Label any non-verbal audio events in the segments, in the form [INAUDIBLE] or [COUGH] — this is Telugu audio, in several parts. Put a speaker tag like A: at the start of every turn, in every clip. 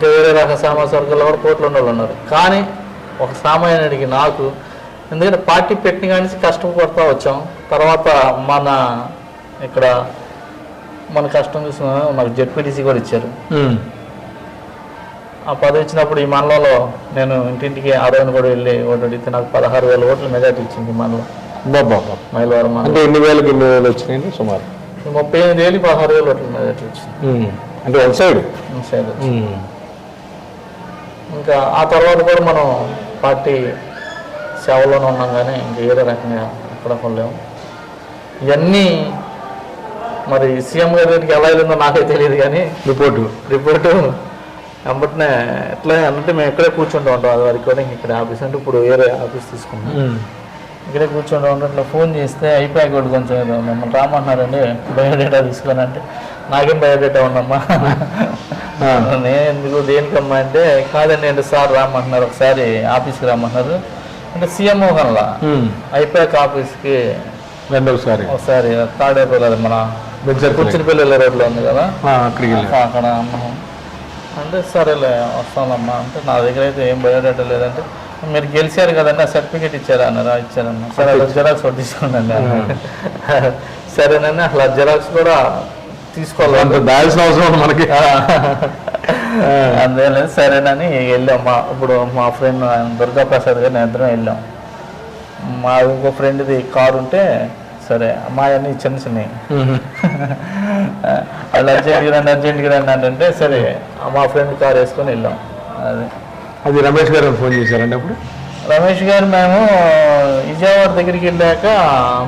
A: ఇంకా వేరే రకం సామాజిక వర్గాల్లో కూడా కోట్లు ఉన్న వాళ్ళు ఉన్నారు. కానీ ఒక సామాన్యుడికి నాకు ఎందుకంటే పార్టీ పెట్టిన కాడి నుంచి కష్టపడుతూ వచ్చాం. తర్వాత మన ఇక్కడ మన కష్టం చూసిన నాకు జెడ్పీటీసీ కూడా ఇచ్చారు. ఆ పదవి ఇచ్చినప్పుడు ఈ మండలంలో నేను ఇంటింటికి ఆ రోజున కూడా వెళ్ళి ఓటు అడిగితే నాకు పదహారు వేల ఓట్ల మెజార్టీ ఇచ్చింది మండలం.
B: బాబా.
A: మైలవరం
B: అంటే ఎన్ని వేలకు ఎన్ని వేలు వచ్చినాయండి సుమారు?
A: ముప్పై ఎనిమిది వేలు పదహారు వేల ఓట్ల మెజార్టీ వచ్చింది.
B: అంటే వన్ సైడ్?
A: ఈ సైడ్. ఇంకా ఆ తర్వాత కూడా మనం పార్టీ సేవలోనే ఉన్నాం కానీ ఇంకా ఏదో రకంగా ఎక్కడ కొనలేము ఇవన్నీ మరి సీఎం గారి దగ్గరికి ఎలా వెళ్ళిందో నాకే తెలియదు కానీ
B: రిపోర్టు.
A: రిపోర్టు వెంబటనే ఎట్లా అంటే మేము ఇక్కడే కూర్చుంటూ ఉంటాం అది వరకు కూడా ఇంక ఇక్కడ ఆఫీస్ అంటే ఇప్పుడు వేరే ఆఫీస్ తీసుకున్నాం. ఇక్కడే కూర్చుంటూ ఉంటాం. ఇట్లా ఫోన్ చేస్తే అయిపోయాక కూడా కొంచెం మిమ్మల్ని రామంటున్నారండి బయోడేటా తీసుకొని అంటే నాకేం బయోడేటా ఉందమ్మా. నేను ఎందుకు దేనికమ్మా అంటే కాదండి అంటే సార్ రామంటున్నారు ఒకసారి ఆఫీస్కి రామంటున్నారు అంటే సీఎం మోహన్లా. అయిపోయాక ఆఫీస్కి
B: రెండవసారి
A: ఒకసారి తాడేపల్లి మన
B: బెడ్జర్
A: కుర్చినపల్లి రోడ్లో ఉంది కదా?
B: అక్కడికి
A: అక్కడ అంటే సరేలే వస్తానమ్మా. అంటే నా దగ్గర అయితే ఏం బయోడేటా లేదంటే మీరు గెలిచారు కదండి ఆ సర్టిఫికేట్ ఇచ్చారా అన్నారా? ఇచ్చారమ్మా. సరే అలా జిరాక్స్ ఒకటి తీసుకోండి సరేనండి అసలు జిరాక్స్ కూడా తీసుకోవాలి.
B: దాల్సిన అవసరం మనకి.
A: అందువల్ల సరేనని వెళ్ళాం. మా ఇప్పుడు మా ఫ్రెండ్ దుర్గా ప్రసాద్ గారు నేను ఇద్దరం వెళ్ళాం. మా ఇంకో ఫ్రెండ్ది కారు ఉంటే సరే మా అన్ని చిన్న చిన్నవి. వాళ్ళు అర్జెంట్కి రండి అర్జెంట్కి రండి అంటే సరే మా ఫ్రెండ్ కార్ వేసుకొని వెళ్ళాం. అది.
B: అది రమేష్ గారు ఫోన్ చేశారండి అప్పుడు?
A: రమేష్ గారు మేము విజయవాడ దగ్గరికి వెళ్ళాక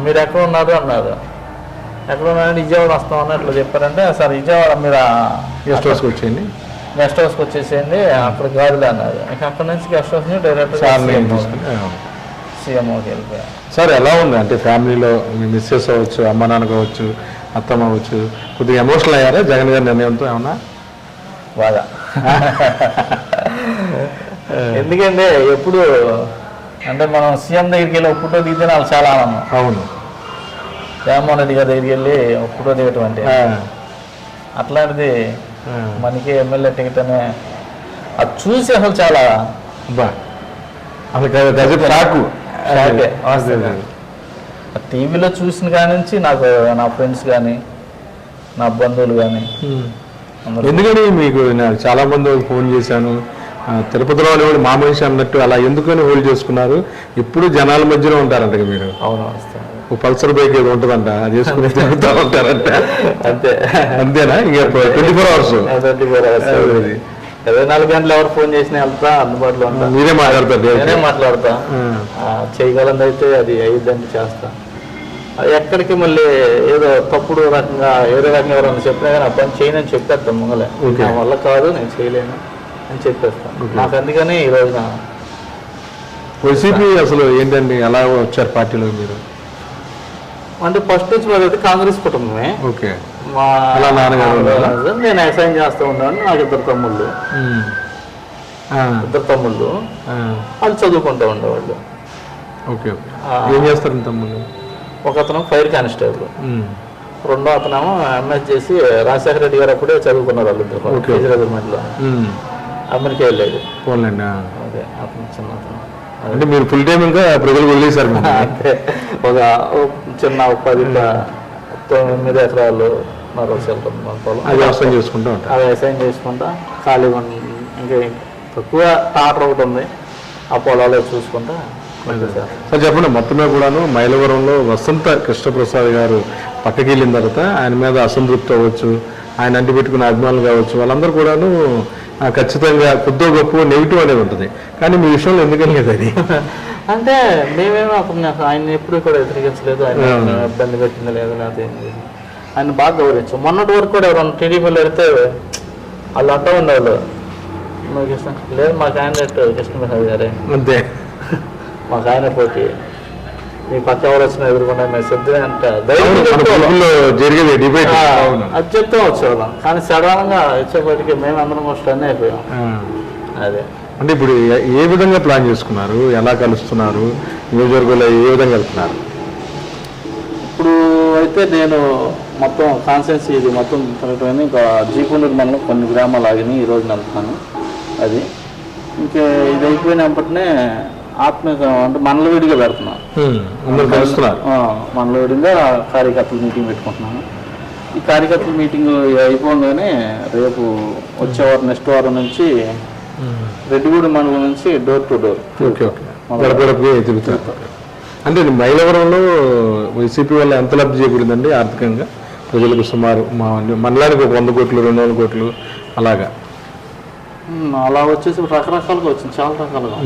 A: మీరు ఎక్కడ ఉన్నారు అన్నారు. ఎక్కడ ఉన్నారంటే విజయవాడ వస్తామని అట్లా చెప్పారంటే సార్ విజయవాడ మీరు
B: గెస్ట్ హౌస్కి వచ్చేయండి.
A: గెస్ట్ హౌస్కి వచ్చేసేయండి అక్కడ గాడిలో అన్నారు. ఇక అక్కడ నుంచి గెస్ట్ హౌస్ డైరెక్ట్. సీఎంఓకి వెళ్ళిపోయా
B: సార్ ఎలా ఉంది? అంటే ఫ్యామిలీలో మీ మిస్సెస్ అవ్వచ్చు అమ్మ నాన్న కావచ్చు అత్తమ్మ అవ్వచ్చు కొద్దిగా ఎమోషనల్ అయ్యారా జగన్ గారి నిర్ణయంతో ఏమన్నా?
A: బాగా. [LAUGHS] ఎందుకంటే ఎప్పుడు అంటే మనం సీఎం దగ్గరికి వెళ్ళి ఒక ఫోటో దిగితే నాకు చాలా ఆనందం.
B: అవును.
A: జగన్మోహన్ రెడ్డి గారి దగ్గరికి వెళ్ళి ఫోటో దిగటం అంటే. అట్లాంటిది. మనకి ఎమ్మెల్యే టికెట్ అనే అది చూసి అసలు చాలా
B: అసలు రాకు
A: టీవీలో చూసిన కాడి నుంచి నాకు నా ఫ్రెండ్స్ కానీ నా బంధువులు కానీ
B: ఎందుకని మీకు నేను చాలా మంది ఫోన్ చేశాను? తిరుపతిలో వాళ్ళు కూడా మా మనిషి అన్నట్టు అలా ఎందుకని హోల్డ్ చేసుకున్నారు? ఎప్పుడు జనాల మధ్యలో ఉంటారంట మీరు.
A: అవును
B: పల్సర్ బైక్ ఏదో ఉంటుందంట అది వేసుకుని తిరుగుతూ ఉంటారంట.
A: అంతే.
B: అంతేనా? ఇంకా twenty four hours
A: twenty four hours. ఇరవై నాలుగు గంటలు ఎవరు ఫోన్ చేసినా వెళ్తా అందుబాటులో ఉంటా.
B: మీరే మాట్లాడతారు
A: నేనే మాట్లాడతా. చేయగలంది అయితే అది అయ్యిద్దని చేస్తా. అది ఎక్కడికి మళ్ళీ ఏదో తప్పుడు రకంగా ఏదో రకంగా ఎవరైనా చెప్పినా కానీ ఆ పని చేయనని చెప్పేస్తాను ముంగలే. నా వల్ల కాదు నేను చేయలేను అని చెప్పేస్తాను నాకు అందుకని ఈ రోజున
B: వైసీపీ అసలు ఏంటండి? ఎలా వచ్చారు పార్టీలో మీరు?
A: అంటే ఫస్ట్ నుంచి మాది కాంగ్రెస్ కుటుంబమే.
B: ఓకే.
A: మా
B: అలా నాన్నగారు?
A: నేను వ్యవసాయం చేస్తూ ఉన్నాను. నాకు ఇద్దరు తమ్ముళ్ళు. ఇద్దరు తమ్ముళ్ళు. వాళ్ళు చదువుకుంటూ ఉండేవాళ్ళు.
B: ఓకే. ఏం చేస్తారు తమ్ముళ్ళు?
A: ఒక అతను ఫైర్ కానిస్టేబుల్. రెండో అతనేమో ఎంఎస్ చేసి రాజశేఖర రెడ్డి గారు అప్పుడే చదువుకున్నారు వాళ్ళు
B: ఉమ్.
A: అమెరికా వెళ్ళేది
B: పోన్లేండి ఆ.
A: అదే అతను చిన్న అతను.
B: అంటే మీరు ఫుల్ టైం ఇంకా ప్రజలు వదిలేశారు [LAUGHS]
A: ఒక చిన్న పది తొమ్మిది ఎకరాలు మరో పొలం
B: వ్యవసాయం చేసుకుంటూ
A: ఆ వ్యవసాయం చేసుకుంటా ఖాళీగా ఇంకా తక్కువ టాటర్ ఒకటి ఉంది. ఆ పొలాలు చూసుకుంటా.
B: సార్ చెప్పండి మొత్తమే కూడాను మైలవరంలో వసంత కృష్ణప్రసాద్ గారు పక్కకి వెళ్ళిన తర్వాత ఆయన మీద అసంతృప్తి అవ్వచ్చు ఆయన అంటి పెట్టుకున్న అభిమానులు కావచ్చు వాళ్ళందరూ కూడాను ఖచ్చితంగా కొద్దో గొప్ప నెగిటివ్ అనేది ఉంటుంది. కానీ మీ విషయంలో ఎందుకని లేదు అది? [LAUGHS]
A: అంటే మేమేమో అతను ఆయన ఎప్పుడు కూడా వ్యతిరేకించలేదు ఆయన. ఇబ్బంది పెట్టింది లేదు లేకపోతే. ఆయన బాగా గౌరవించాం మొన్నటి వరకు కూడా ఎవరైనా టీడీపీలో వెళ్తే వాళ్ళు అంటూ ఉండేవాళ్ళు. మీకు ఇష్టం లేదు మా క్యాండిడేట్ కృష్ణప్రసాద్ గారే
B: అంతే.
A: మాకు ఆయన పోటీ. మీ పక్క ఎవరు వచ్చినా ఎదుర్కొన్నా మేము సిద్ధమే అంటే అది చెప్తే వచ్చేవాళ్ళం. కానీ సడన్గా వచ్చేప్పటికి మేము అందరం స్టన్ అయిపోయాం. అదే.
B: అంటే ఇప్పుడు ఏ- విధంగా ప్లాన్ చేసుకున్నారు? ఎలా కలుస్తున్నారు? నియోజకవర్గంలో ఏ విధంగా వెళ్తున్నారు?
A: ఇప్పుడు అయితే నేను మొత్తం కాన్సెన్సీ ఇది మొత్తం తిరగటం ఇంకా జీకొండూరు మండలం కొన్ని గ్రామాలు ఆగినాయి ఈ రోజు వెళ్తున్నాను. అది ఇంకా ఇది అయిపోయినప్పటినే ఆత్మీయ అంటే మనలవిడిగా పెడుతున్నాను. మనలవిడిగా కార్యకర్తల మీటింగ్ పెట్టుకుంటున్నాను. ఈ కార్యకర్తల మీటింగ్ అయిపోగానే రేపు వచ్చే వారం నెక్స్ట్ వారం నుంచి రెడ్డిగూడెం మండలం నుంచి డోర్ టు డోర్.
B: ఓకే తిరుగుతారు అంటే మైలవరంలో వైసీపీ వల్ల ఎంత లబ్ధి చేకూరిందండి ఆర్థికంగా. ప్రజలకు సుమారు మా మండలానికి ఒక వంద కోట్లు రెండు వందల కోట్లు అలాగా.
A: అలా వచ్చేసి రకరకాలుగా వచ్చింది చాలా రకాలుగా.